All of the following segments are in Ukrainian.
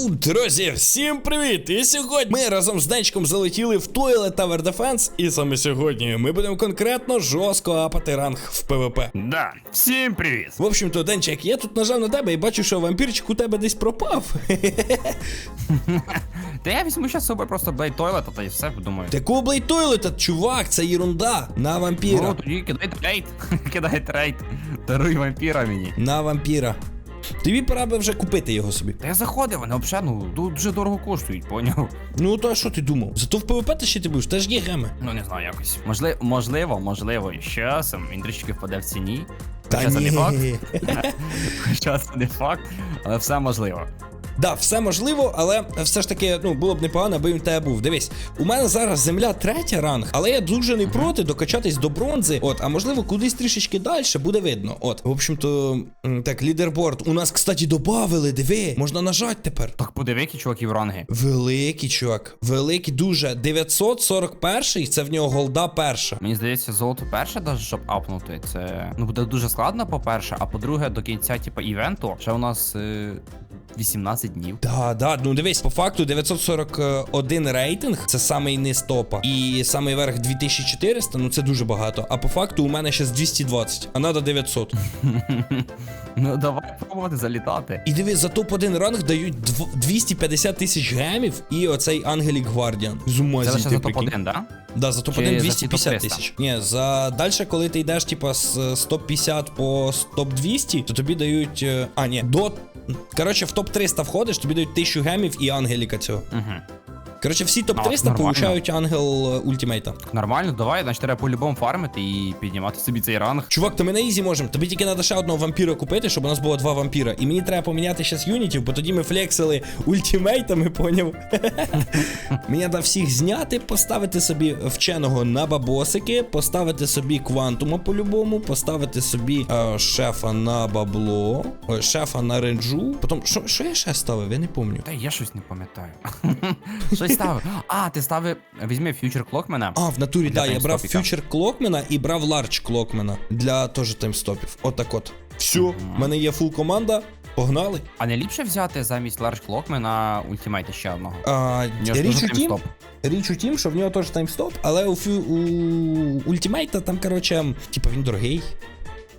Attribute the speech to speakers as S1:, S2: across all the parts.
S1: Йоу, друзі, всім привіт! І сьогодні ми разом з Денчиком залетіли в Toilet Tower Defense, і саме сьогодні ми будемо конкретно жорстко апати ранг в ПВП.
S2: Да, всім привіт!
S1: В общем-то, Денчик, я тут нажав на тебе і бачу, що вампірчик у тебе десь пропав.
S2: Та я візьму зараз з собою просто Blade Toilet, та й все, думаю.
S1: Такого Блейд Тойлета, чувак, це ерунда. На вампіра.
S2: Ну, тоді кидай трейд. кидай трейд. Даруй вампіра мені.
S1: На вампіра. Тобі пора би вже купити його собі.
S2: Та я заходив, вони взагалі, ну, дуже дорого коштують, поняв?
S1: Ну то а що ти думав? Зато в ПВП ти ще ти будеш, теж є геми.
S2: Ну не знаю, якось. Можливо, можливо, можливо, з часом він трішки впаде в ціні.
S1: Та
S2: Хоча це не факт.
S1: ні.
S2: Хоча це не факт, але все можливо.
S1: Да, все можливо, але все ж таки, ну, було б непогано, аби він тебе був. Дивись, у мене зараз земля третя ранг, але я дуже не проти докачатись до бронзи. От, а можливо, кудись трішечки далі буде видно. От, в общем-то, так, лідерборд. У нас, кстати, добавили, диви, можна нажати тепер.
S2: Так подиви, які чуваків ранги.
S1: Великий чувак, великий дуже. 941 це в нього голда перша.
S2: Мені здається, золото перше, даже щоб апнути, це ну буде дуже складно, по-перше, а по-друге, до кінця, типу, івенту, ще у нас е, 18 днів.
S1: Да, да, ну дивись, по факту 941 рейтинг, це самий низ топа. І самий верх 2400, ну це дуже багато. А по факту у мене ще з 220, а надо 900.
S2: Ну давай пробувати залітати.
S1: І дивись, за топ-1 ранг дають 250 тисяч гемів і оцей Ангелік Гвардіан. З ума
S2: Це лише за топ-1, да?
S1: Да, за топ-1 250 тисяч. Ні, за далі, коли ти йдеш, типа, з з топ-50 по топ-200, то тобі дають. е, А, ні, до. Коротше, в топ-300 входиш, тобі дають 1000 гемів і ангеліка цього.
S2: Угу.
S1: Коротше, всі топ-300
S2: нормально.
S1: получають ангел е, ультимейта.
S2: Нормально, давай, значить треба по-любому фармити і піднімати собі цей ранг.
S1: Чувак, то ми на ізі можемо. Тобі тільки треба ще одного вампіра купити, щоб у нас було два вампіра. І мені треба поміняти зараз юнітів, бо тоді ми флексили ультимейтами, поняв? Мені треба всіх зняти, поставити собі вченого на бабосики, поставити собі квантума по-любому, поставити собі е, шефа на бабло, ой, шефа на ренджу. Потім, що, що я ще ставив? Я не пам'ятаю.
S2: Та я щось не пам'ятаю. Щось ставив. А, ти ставив. Візьми фьючер клокмена.
S1: А, в натурі, да, я брав фьючер клокмена і брав ларч клокмена для теж таймстопів. Отак от. Все, в мене є фул команда. Погнали.
S2: А не ліпше взяти замість ларж клокмена ультимейта ще одного.
S1: А, річ у тім, річ у тім, що в нього теж таймстоп, але у, у ультимейта там, короче, типа він дорогий.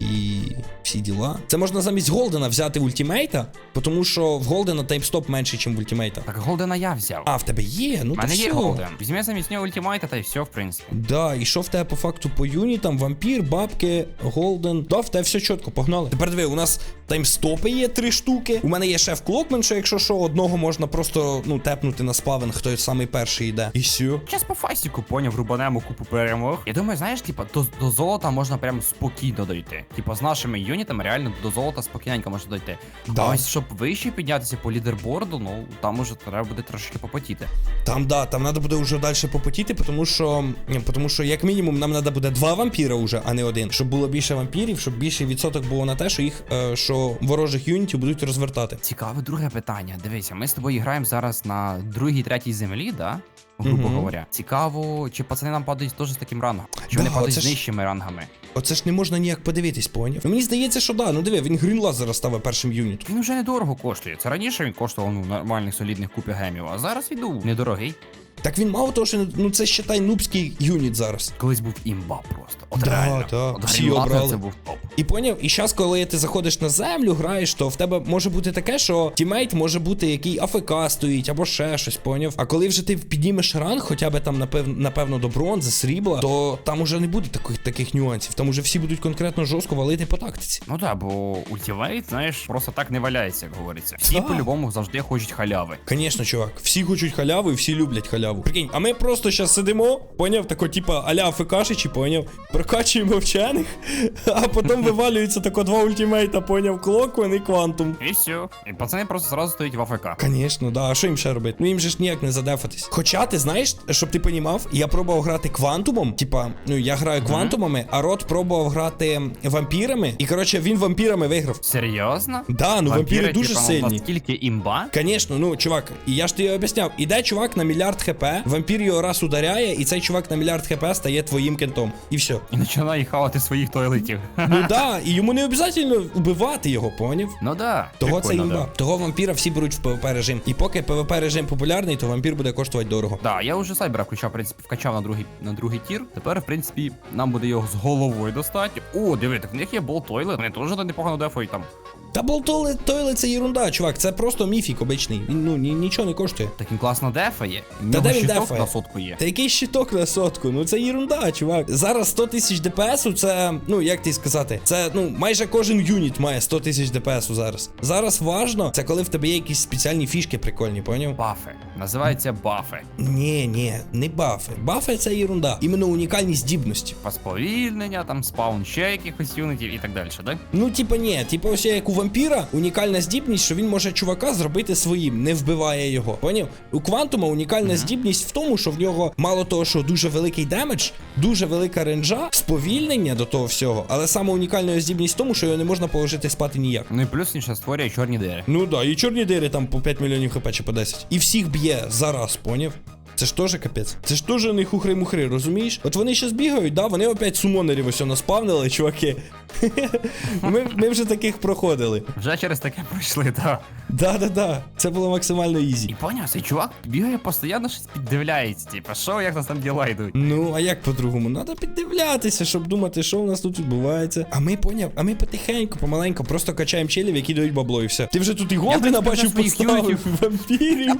S1: І всі діла. Це можна замість Голдена взяти ультимейта, тому що в Голдена таймстоп менший, ніж в ультимейта.
S2: Так голдена я взяв.
S1: А, в тебе є, ну
S2: У мене є голден. Візьми замість нього ультимейта та й все, в принципі.
S1: Да, і що в тебе по факту по юнітам? Вампір, бабки, голден. Да, в тебе все чітко, погнали. Тепер диви, у нас таймстопи є три штуки. У мене є шеф Клокмен, що якщо що, одного можна просто ну тепнути на спавен, хто самий перший йде. І все.
S2: Зараз по фастіку поняв, рубанемо купу перемог. Я думаю, знаєш, типа, до, до золота можна прям спокійно дойти. Типа, з нашими юнітами реально до золота спокійненько можна дойти.
S1: Да.
S2: А ось щоб вище піднятися по лідерборду, ну там уже треба буде трошки попотіти.
S1: Там да, там треба буде вже далі попотіти, тому що, тому що як мінімум нам треба буде два вампіра вже, а не один. Щоб було більше вампірів, щоб більший відсоток було на те, що їх е, що ворожих юнітів будуть розвертати.
S2: Цікаве друге питання. Дивися, ми з тобою граємо зараз на другій, третій землі, да? Грубо
S1: Мгм.
S2: говоря. Цікаво, чи пацани нам падають теж з таким рангом? Чи вони падають з
S1: ж-
S2: нижчими рангами?
S1: Оце ж не можна ніяк подивитись, поняв? Ну, мені здається, що да. Ну диви, він грінла зараз став першим юнітом.
S2: Він вже недорого коштує. Це раніше він коштував ну, нормальних солідних купі гемів, а зараз віду недорогий.
S1: Так він мало того, що ну це считай нубський юніт зараз.
S2: Колись був імба просто. От
S1: Да,
S2: реально.
S1: да,
S2: От
S1: всі обрали.
S2: це був топ.
S1: І поняв, і зараз, коли ти заходиш на землю, граєш, то в тебе може бути таке, що тімейт може бути, який АФК стоїть, або ще щось, поняв. А коли вже ти піднімеш ранг, хоча б там напев, напевно до бронзи, срібла, то там уже не буде таких таких нюансів. Там уже всі будуть конкретно жорстко валити по тактиці.
S2: Ну так, бо ультимейт, знаєш, просто так не валяється, як говориться. Всі
S1: Да.
S2: по-любому завжди хочуть халяви.
S1: Звісно, чувак, всі хочуть халяву і всі люблять халяву. Прикинь, а ми просто зараз сидимо, поняв, тако, типа аля АФКшичі, поняв, прокачуємо вчених, а потім вивалюється тако два ультимейта, поняв, Клоквен і Квантум.
S2: І все. І пацани просто зразу стоять в АФК.
S1: Конечно, да. А що їм ще робити? Ну їм же ж ніяк не задефатись. Хоча ти знаєш, щоб ти понімав, я пробував грати квантумом. Типа, ну я граю квантумами, а рот пробував грати вампірами. І коротше, він вампірами виграв.
S2: Серйозно?
S1: Да, ну вампіри, дуже
S2: типа,
S1: сильні.
S2: Наскільки імба?
S1: Конечно, ну чувак, і я ж тобі об'ясняв, іде чувак на мільярд хп, хп, вампір його раз ударяє, і цей чувак на мільярд хп стає твоїм кентом. І все.
S2: І починає хавати своїх туалетів.
S1: Ну да, і йому не обов'язково вбивати його, поняв?
S2: Ну да.
S1: Того це імба.
S2: да.
S1: Того вампіра всі беруть в ПВП режим. І поки ПВП режим популярний, то вампір буде коштувати дорого.
S2: Да, я вже сайбера включав, в принципі, вкачав на другий, на другий тір. Тепер, в принципі, нам буде його з головою достати. О, диви, так в них є болтойли. Вони теж непогано дефають там.
S1: Та болтоли тойли це ерунда, чувак. Це просто міфік обичний. Він ну ні, нічого не коштує.
S2: Так він класно дефає.
S1: Та де він дефає?
S2: на сотку є.
S1: Та який щиток на сотку? Ну це ерунда, чувак. Зараз 100 тисяч ДПСу, це, ну як ти сказати, це ну майже кожен юніт має 100 тисяч ДПСу зараз. Зараз важно, це коли в тебе є якісь спеціальні фішки прикольні, поняв?
S2: Бафи. Називаються бафи.
S1: Ні, ні, не бафи. Бафи це ерунда. Іменно унікальні здібності.
S2: По сповільнення, там спаун ще якихось юнитів і так далі, так?
S1: Ну, типа, ні, типа, ось як у вампіра унікальна здібність, що він може чувака зробити своїм, не вбиває його. Поняв? У квантума унікальна здібність в тому, що в нього мало того, що дуже великий демедж, дуже велика ренджа, сповільнення до того всього, але саме унікальна здібність в тому, що його не можна положити спати ніяк.
S2: Ну і плюс він ще створює чорні дири.
S1: Ну да, і чорні дири там по 5 мільйонів хп чи по 10. І всіх б'є зараз, поняв? Це ж теж капець. Це ж теж не хухри-мухри, розумієш? От вони щас бігають, да, вони опять сумонерів ось наспавнили, чуваки. ми, ми вже таких проходили.
S2: Вже через таке пройшли, так.
S1: Да-да-да, це було максимально ізі.
S2: І поняв, цей чувак бігає постійно щось піддивляється. Типа, що, як нас там діла йдуть?
S1: Ну, а як по-другому? Надо піддивлятися, щоб думати, що у нас тут відбувається. А ми поняв, а ми потихеньку, помаленьку, просто качаємо челів, які дають бабло і все. Ти вже тут і голдена
S2: принципі,
S1: бачив,
S2: вже
S1: поставив вампірів.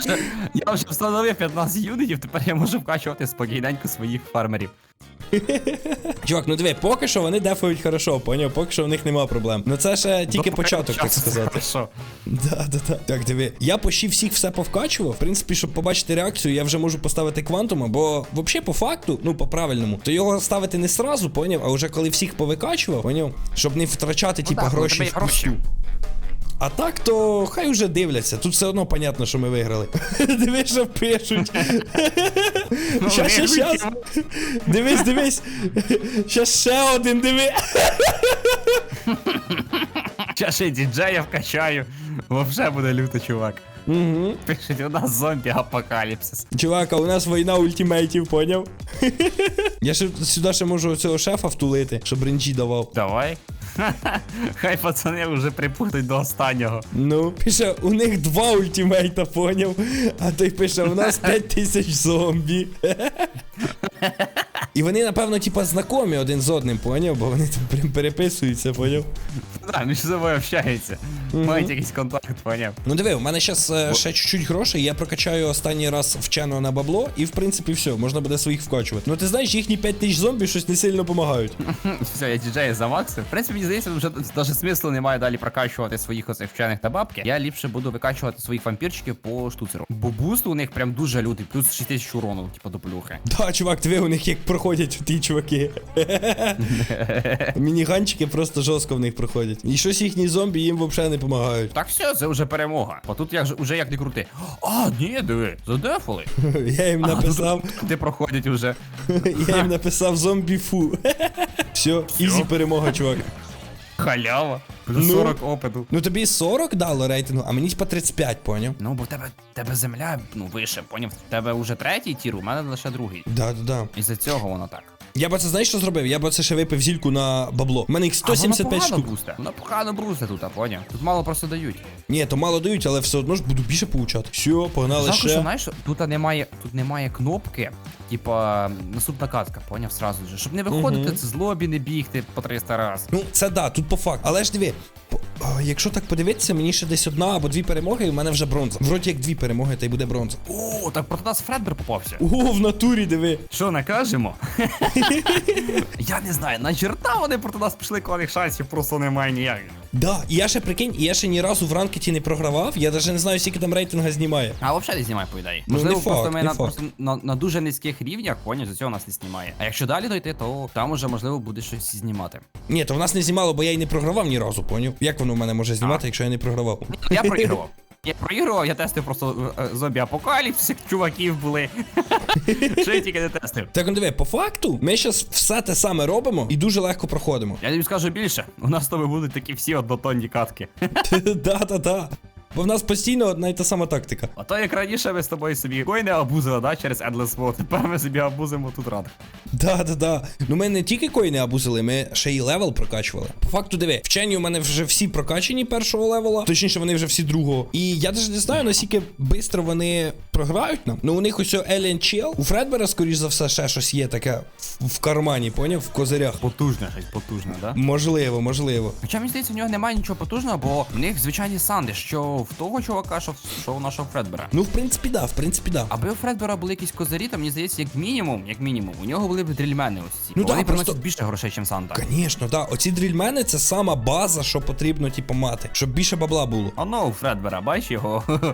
S2: Я вже встановив 15 юнитів, тепер я можу вкачувати спокійненько своїх фермерів.
S1: Чувак, ну диви, поки що вони дефають хорошо, поняв? Поки що в них нема проблем. Ну це ще тільки
S2: До
S1: початок, так сказати. Да, да, да. Так, диви. Я почти всіх все повкачував. В принципі, щоб побачити реакцію, я вже можу поставити квантума, бо взагалі по факту, ну по правильному, то його ставити не сразу, поняв, а вже коли всіх повикачував, поняв, щоб не втрачати, типа,
S2: Ну так, коли
S1: гроші
S2: тебе гроші.
S1: А так, то хай уже дивляться. Тут все одно понятно, що ми виграли. Диви, що пишуть.
S2: Ну,
S1: Щас, щас, щас. Дивись, дивись. Щас ще один, диви.
S2: Й діджея вкачаю. Вообще буде люто, чувак.
S1: Угу.
S2: Пишуть, у нас зомбі апокаліпсис.
S1: Чувак, а у нас війна ультимейтів, поняв? Я ще сюди ще можу цього шефа втулити, щоб ренджі давав.
S2: Давай. Хай пацани вже припутать до останнього.
S1: Ну, пише, у них два ультимейта, поняв? А той пише, у нас 5 тисяч зомбі. І вони, напевно, типа, знайомі один з одним, поняв? Бо вони там прям переписуються, поняв?
S2: Так, між собою общаються. Мають якийсь контакт, поняв.
S1: Ну диви, у мене зараз ще чуть-чуть грошей, я прокачаю останній раз вчено на бабло, і в принципі все, можна буде своїх вкачувати. Ну ти знаєш, їхні 5 тисяч зомбі щось не сильно допомагають.
S2: Все, я діджея замаксив. В принципі, мені здається, вже навіть смислу немає далі прокачувати своїх оцих вчених та бабки. Я ліпше буду викачувати своїх вампірчиків по штуцеру. Бо буст у них прям дуже лютий, плюс 6 тисяч урону, типу до плюхи.
S1: Да, чувак, диви, у них як проходять ті чуваки. Мініганчики просто жорстко в них проходять. І щось їхні зомбі їм взагалі не допомагають.
S2: Так все, це вже перемога. Бо тут як же уже як не крути. А, ні, диви, задефали.
S1: Я їм написав,
S2: Де проходять уже.
S1: я їм написав зомбі фу. Все, ізі перемога, чувак.
S2: Халява. Плюс
S1: Ну.
S2: 40 опиту.
S1: Ну тобі 40 дало рейтингу, а мені по 35, поняв?
S2: Ну, бо в тебе, тебе земля, ну, вище, поняв? В тебе вже третій тір, у мене лише другий.
S1: Да, да, да.
S2: І за цього воно так.
S1: Я б це знаєш, що зробив? Я б це ще випив зільку на бабло. У мене їх 175 штук.
S2: брусте. Воно погано брусте тут, а поняв? Тут мало просто дають.
S1: Ні, то мало дають, але все одно ж буду більше получати. Все, погнали
S2: Жалко, що знаєш, тут немає, тут немає кнопки, типа наступна катка, поняв сразу же. Щоб не виходити
S1: Мгм.
S2: з злобі, не бігти по 300 раз.
S1: Ну, це да, тут по факту. Але ж диви, по- якщо так подивитися, мені ще десь одна або дві перемоги, і в мене вже бронза. Вроді як дві перемоги, та й буде бронза.
S2: О, так проти нас Фредбер попався.
S1: О, в натурі диви.
S2: Що накажемо? Я не знаю, на черта вони проти нас пішли, коли шансів просто немає ніяких.
S1: Да, і я ще прикинь, я ще ні разу в ранкеті не програвав, я навіть не знаю, скільки там рейтинга знімає.
S2: А взагалі не знімає, по ідеї.
S1: Ну,
S2: Можливо,
S1: не
S2: просто
S1: факт,
S2: ми
S1: не
S2: на,
S1: факт.
S2: просто на, на дуже низьких рівнях, поняв, за цього нас не знімає. А якщо далі дойти, то там уже можливо буде щось знімати.
S1: Ні, то в нас не знімало, бо я й не програвав ні разу, поняв? Як воно в мене може знімати, якщо я не програвав?
S2: Я проігрував. Я проігрував, я тестив просто е, зомбі апокаліпсис, чуваків були. Що я тільки не тестив.
S1: Так ну диви, по факту, ми зараз все те саме робимо і дуже легко проходимо.
S2: Я тобі скажу більше, у нас з тобою будуть такі всі однотонні катки.
S1: Да-да-да. Бо в нас постійно одна й та сама тактика.
S2: А то як раніше ми з тобою собі коїни абузили, да, через Endless World, тепер ми собі абузимо тут рад.
S1: Да, да, да. Ну ми не тільки коїни абузили, ми ще й левел прокачували. По факту, диви, вчені у мене вже всі прокачані першого левела, точніше, вони вже всі другого. І я навіть не знаю, наскільки швидко вони програють нам. Ну у них ось Елен Чел. У Фредбера, скоріш за все, ще щось є таке в, в кармані, поняв? В козирях.
S2: Потужне щось, потужне, да?
S1: Можливо, можливо.
S2: Хоча мені здається, у нього немає нічого потужного, бо в них звичайні санди, що в того чувака, що, що у нашого Фредбера.
S1: Ну, в принципі, да, в принципі, да.
S2: Аби у Фредбера були якісь козирі, там мені здається, як мінімум, як мінімум, у нього були б дрільмени ось ці.
S1: Ну
S2: Бо
S1: да,
S2: вони
S1: просто-
S2: приносять більше грошей, ніж Санта.
S1: Звісно, да. Оці дрільмени це сама база, що потрібно, типу, мати, щоб більше бабла було.
S2: А ну, у Фредбера, бач його.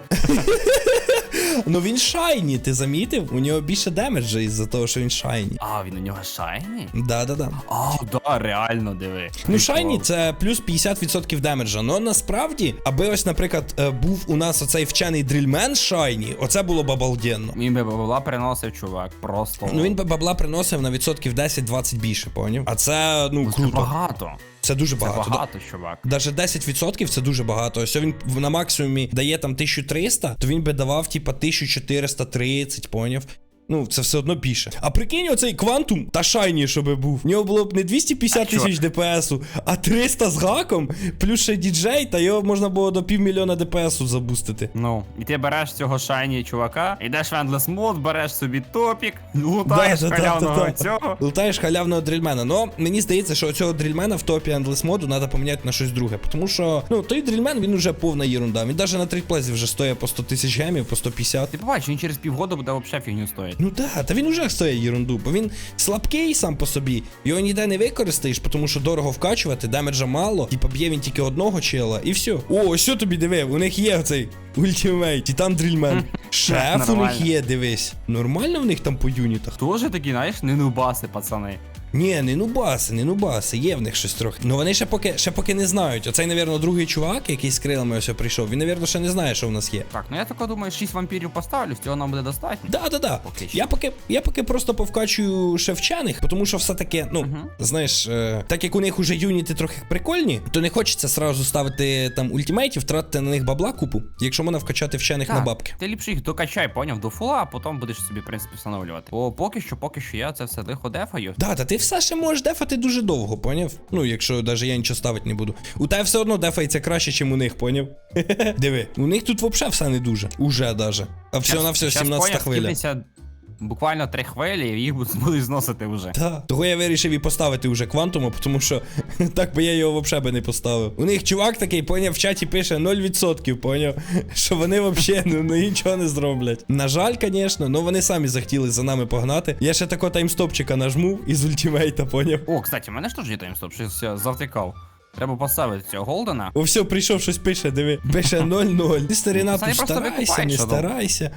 S1: Ну він шайні, ти замітив? У нього більше демеджа із-за того, що він шайні.
S2: А, він у нього шайний?
S1: Да-да-да.
S2: А, да, реально диви.
S1: Ну, шайні це плюс 50% демеджа. Ну насправді, аби ось, наприклад, е, був у нас оцей вчений дрільмен шайні, оце було б обалденно.
S2: Він би бабла приносив, чувак, просто.
S1: Ну він би бабла приносив на відсотків 10-20 більше, поняв? А це ну
S2: Ну, це багато.
S1: Це дуже
S2: Це
S1: багато.
S2: багато, чувак.
S1: Даже 10% це дуже багато. Ось він на максимумі дає там 1300, то він би давав, типа, 1430, поняв? Ну, це все одно більше. А прикинь, оцей квантум та шайні, щоб був. В нього було б не 250 тисяч ДПСу, а 300 з гаком, плюс ще діджей, та його можна було до півмільйона ДПСу забустити.
S2: Ну, і ти береш цього шайні чувака, йдеш в Endless Mode, береш собі топік, лутаєш
S1: Да,
S2: халявного
S1: да, да.
S2: цього.
S1: Лутаєш халявного дрільмена. Ну, мені здається, що цього дрільмена в топі Endless моду треба поміняти на щось друге. Тому що, ну, той дрільмен, він уже повна єрунда. Він навіть на трейдплезі вже стоїть по 100 тисяч гемів, по 150.
S2: Ти побачиш, він через півгода буде взагалі фігню стоїть.
S1: Ну да, та він уже стоїть єрунду, бо він слабкий сам по собі. Його ніде не використаєш, тому що дорого вкачувати, демеджа мало, типа б'є він тільки одного чела, і все. О, що тобі диви, у них є цей ультимейт, і там дрільмен. Шеф у них є, дивись. Нормально в них там по юнітах?
S2: Тоже такі, знаєш, не нубаси, пацани.
S1: Ні, не нубаси, не нубаси, є в них щось трохи. Ну вони ще поки ще поки не знають. Оцей, навірно, другий чувак, який з крилами ось прийшов, він, навірно, ще не знає, що в нас є.
S2: Так, ну я тако думаю, 6 вампірів поставлю, цього нам буде достатньо.
S1: Да, да, да.
S2: Поки.
S1: Я поки, я поки просто повкачую ще вчених, тому що все таки, ну, знаєш, е, так як у них уже юніти трохи прикольні, то не хочеться сразу ставити там ультимейтів, втратити на них бабла купу, якщо можна вкачати вчених на бабки.
S2: Ти ліпше їх докачай, поняв, до фула, а потім будеш собі, в принципі, встановлювати. Бо поки що, поки що я це все лихо дефаю.
S1: Да, та ти ще можеш дефати дуже довго, поняв? Ну, якщо навіть я нічого ставити не буду. У тебе все одно дефається краще, ніж у них, поняв? Диви, у них тут взагалі все не дуже. Уже даже. А все на все 17
S2: поняв,
S1: хвиля.
S2: Буквально три хвилі, і їх будуть зносити вже.
S1: Та, того я вирішив і поставити уже квантума, тому що так би я його взагалі би не поставив. У них чувак такий, поняв, в чаті пише 0%, поняв, що вони взагалі ну, ну, нічого не зроблять. На жаль, звісно, ну вони самі захотіли за нами погнати. Я ще тако таймстопчика нажму із ультимейта, поняв.
S2: О, кстати, в мене ж теж є таймстоп, щось я завтикав. Треба поставити цього Голдена.
S1: О, все, прийшов щось пише, диви. Пише 0-0. Ти старина
S2: Пацани, просто
S1: старайся,
S2: викупають,
S1: не
S2: що там.
S1: старайся.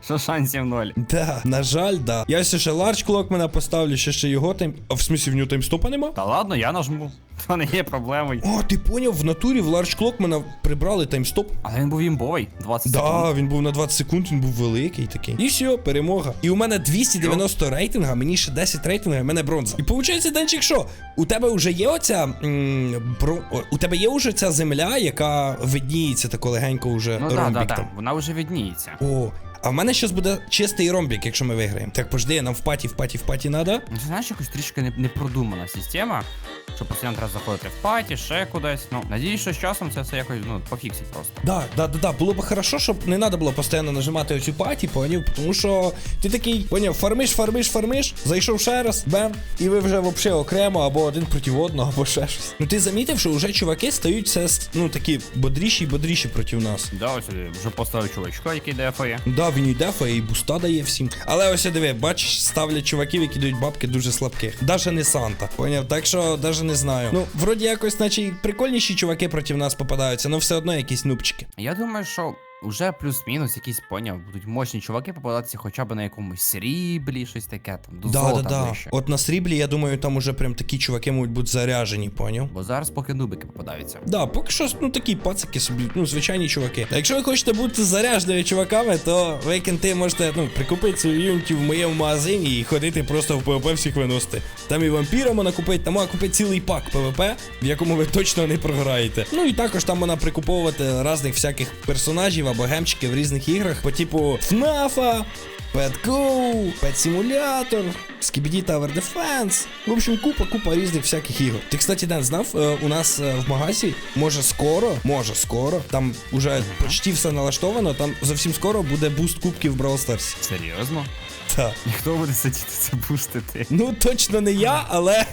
S2: Що шансів ноль.
S1: Да, на жаль, да. Я ще ще ларч клокмена поставлю, ще ще його тайм. А в смісі в нього таймстопа нема?
S2: Та ладно, я нажму. То не є проблемою.
S1: О, ти поняв, в натурі в ларч клокмена прибрали таймстоп.
S2: Але він був імбовий. 20
S1: Да,
S2: секунд.
S1: він був на 20 секунд, він був великий такий. І все, перемога. І у мене 290 рейтинга, мені ще 10 рейтинга, і в мене бронза. І виходить, Денчик, що? У тебе вже є оця. М, бро... о, У тебе є вже ця земля, яка видніється тако легенько вже
S2: Ну так,
S1: ромбік
S2: так,
S1: там.
S2: Вона вже відніється.
S1: О, а в мене щас буде чистий ромбік, якщо ми виграємо. Так, пожди, нам в паті, в паті, в паті надо.
S2: Ну, знаєш, якось трішки не, не продумана система, що постійно треба заходити в паті, ще кудись. Ну, надіюсь, що з часом це все якось ну, пофіксить просто.
S1: Да, да, да, да. Було б хорошо, щоб не треба було постійно нажимати оцю паті, поняв? Тому що ти такий, поняв, фармиш, фармиш, фармиш, зайшов ще раз, бем, і ви вже вообще окремо, або один проти одного, або ще щось. Ну ти замітив, що вже чуваки стають все ну такі бодріші і бодріші проти нас.
S2: Да, ось сюди вже поставив чувачка, який дефає.
S1: Да, він і і буста дає всім. Але ось диви, бачиш, ставлять чуваків, які дають бабки дуже слабких. Даже не Санта. Поняв? Так що даже не знаю. Ну, вроді якось, наче прикольніші чуваки проти нас попадаються, але все одно якісь нубчики.
S2: Я думаю, що уже плюс-мінус якісь поняв. Будуть мощні чуваки попадатися хоча б на якомусь сріблі, щось таке там. До
S1: Да, да,
S2: золота
S1: да.
S2: ближче.
S1: От на сріблі, я думаю, там уже прям такі чуваки можуть бути заряжені, поняв?
S2: Бо зараз поки нубики попадаються.
S1: Да, поки що, ну такі пацики собі, ну, звичайні чуваки. А якщо ви хочете бути заряженими чуваками, то ви кенти можете ну, прикупити свої юніті в моєму магазині і ходити просто в ПВП всіх виносити. Там і вампіра можна купити, там можна купити цілий пак ПВП, в якому ви точно не програєте. Ну і також там можна прикуповувати різних всяких персонажів або гемчиків в різних іграх, по типу ФНАФа. Go, Pet Simulator, Skibidi Tower Defense. В общем, купа, купа різних всяких ігор. Ти, кстати, Ден, знав, е, у нас е, в магазі, може скоро, може скоро, там уже почти все налаштовано, там зовсім скоро буде буст кубків в Brawl Stars.
S2: Серйозно?
S1: Так.
S2: Ніхто буде сидіти це бустити.
S1: Ну, точно не я, але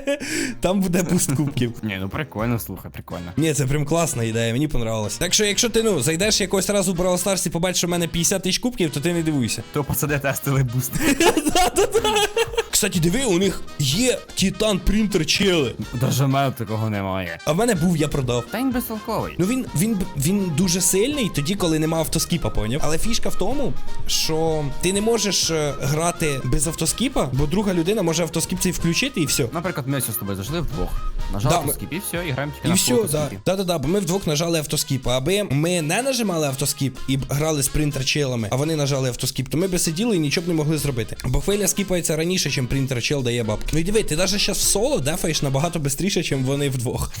S1: там буде буст кубків.
S2: Ні, ну прикольно, слухай, прикольно.
S1: Ні, це прям класна ідея, мені понравилось. Так що, якщо ти ну зайдеш якось разу у Brawl Stars і побачиш, що в мене 50 тисяч кубків, то ти не дивуйся.
S2: То пацани тестили буст.
S1: Кстати, диви, у них є Титан принтер чели.
S2: Даже в мене такого немає.
S1: А в мене був, я продав.
S2: Та він безтолковий.
S1: Ну він, він, він дуже сильний тоді, коли нема автоскіпа, поняв? Але фішка в тому, що ти не можеш е, грати без автоскіпа, бо друга людина може автоскіп цей включити і все.
S2: Наприклад, ми з тобою зайшли вдвох. Нажали
S1: Да, ми-
S2: і все, і граємо тільки
S1: І
S2: на
S1: все, да. Да, да, да, бо ми вдвох нажали автоскіп. А аби ми не нажимали автоскіп і грали з принтер-челами, а вони нажали автоскіп, то ми би сиділи і нічого б не могли зробити. Бо хвиля скіпається раніше, чим принтер-чел дає бабки. Ну і диви, ти навіть зараз в соло дефаєш набагато швидше, чим вони вдвох.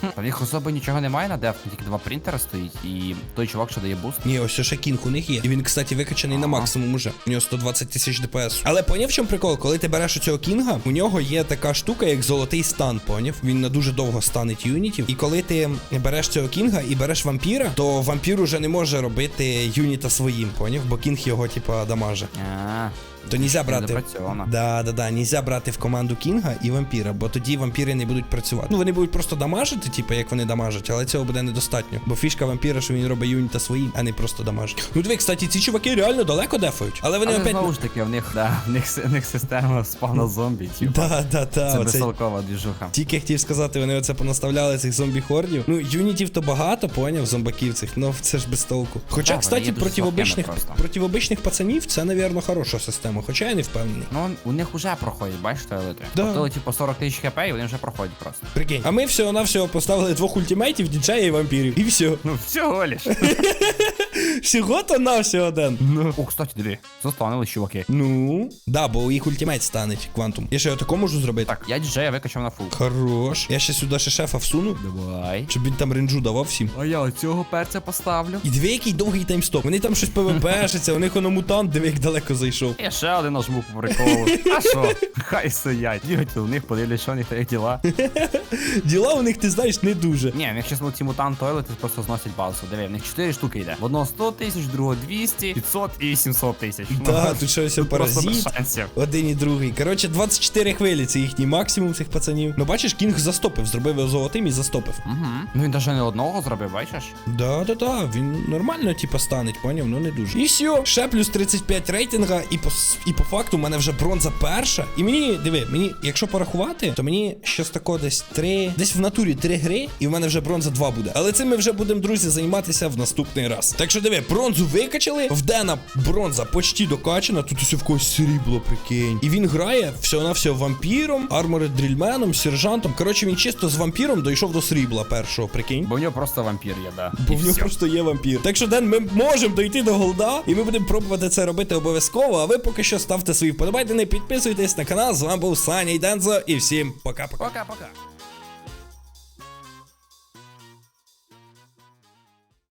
S2: Та в них особо нічого немає на деф, тільки два принтера стоїть, і той чувак, що дає буст.
S1: Ні, ось ще кінг у них є. І він, кстати, викачаний на максимум уже. У нього 120 тисяч ДПС. Але поняв, в чому прикол? Коли ти береш у цього кінга, у нього є така штука, як золотий стан, поняв? Він на дуже довго станить юнітів. І коли ти береш цього кінга і береш вампіра, то вампір уже не може робити юніта своїм, поняв? Бо кінг його, типа, дамаже.
S2: А,
S1: То нельзя брати. Да, да, да, нельзя брати в команду кінга і вампіра, бо тоді вампіри не будуть працювати. Ну вони будуть просто дамажити, типу, як вони дамажать, але цього буде недостатньо. Бо фішка вампіра, що він робить юніта свої, а не просто дамажить. Ну диви, кстати, ці чуваки реально далеко дефають. Але вони
S2: Але
S1: опять.
S2: знову ж таки, в них, да, в них, в них система спавна зомбі, типу.
S1: Да, да,
S2: Це
S1: да. Оце...
S2: безтолкова двіжуха.
S1: Тільки хотів сказати, вони оце понаставляли цих зомбі-хордів. Ну, юнітів то багато, поняв, зомбаків цих, ну це ж без толку. Хоча,
S2: Да,
S1: кстати, проти обичних, проти обичних пацанів це, навірно, хороша система, хоча я не впевнений.
S2: Ну, у них вже проходять, бачиш, туалети.
S1: Да.
S2: Тобто, типу, 40 тисяч хп, і вони вже проходять просто.
S1: Прикинь. А ми всього-навсього поставили двох ультимейтів, діджея і вампірів. І все.
S2: Ну, всього лиш.
S1: Всього то на все один.
S2: Ну. О, кстати, диви, застанили чуваки.
S1: Ну, да, бо у їх ультимейт стане квантум. Я ще отако можу зробити.
S2: Так, я діджея викачав на фул.
S1: Хорош. Я ще сюди ще шефа всуну,
S2: Давай.
S1: щоб він там ренджу давав всім.
S2: А я оцього перця поставлю.
S1: І диви, який довгий таймстоп. Вони там щось ПВПшиться, у них воно мутант, диви, як далеко зайшов.
S2: Я ще один нажму по приколу. А що? Хай стоять. Бігать у них, подивлюсь, що у них як діла.
S1: Діла у них, ти знаєш, не дуже.
S2: Ні, в них зараз ці мутант тойлети просто зносять базу. Диви, в них 4 штуки йде. В одного 100 тисяч, другого 200, 500 і 700 тисяч.
S1: Да, тут щось паразит. Один і другий. Коротше, 24 хвилі це їхній максимум цих пацанів. Ну бачиш, кінг застопив, зробив його золотим і застопив.
S2: Угу. Ну він навіть не одного зробив, бачиш?
S1: Да, да, да, він нормально, типа, станеть, поняв, ну не дуже. І все, ще плюс 35 рейтинга, і по, і по факту в мене вже бронза перша. І мені, диви, мені, якщо порахувати, то мені щось тако десь 3, десь в натурі 3 гри, і в мене вже бронза 2 буде. Але цим ми вже будемо, друзі, займатися в наступний раз. Так що диви, бронзу викачали, в Дена бронза почти докачана, тут усе в когось срібло, прикинь. І він грає всього-навсього вампіром, арморед дрільменом, сержантом. Коротше, він чисто з вампіром дійшов до срібла першого, прикинь.
S2: Бо в нього просто вампір є, да.
S1: Бо
S2: І
S1: в нього
S2: всьо.
S1: просто є вампір. Так що, Ден, ми можемо дойти до голда, і ми будемо пробувати це робити обов'язково. А ви поки що ставте свої вподобайки, підписуйтесь на канал. З вами був Саня і Дензо, і всім пока-пока.
S2: Пока-пока.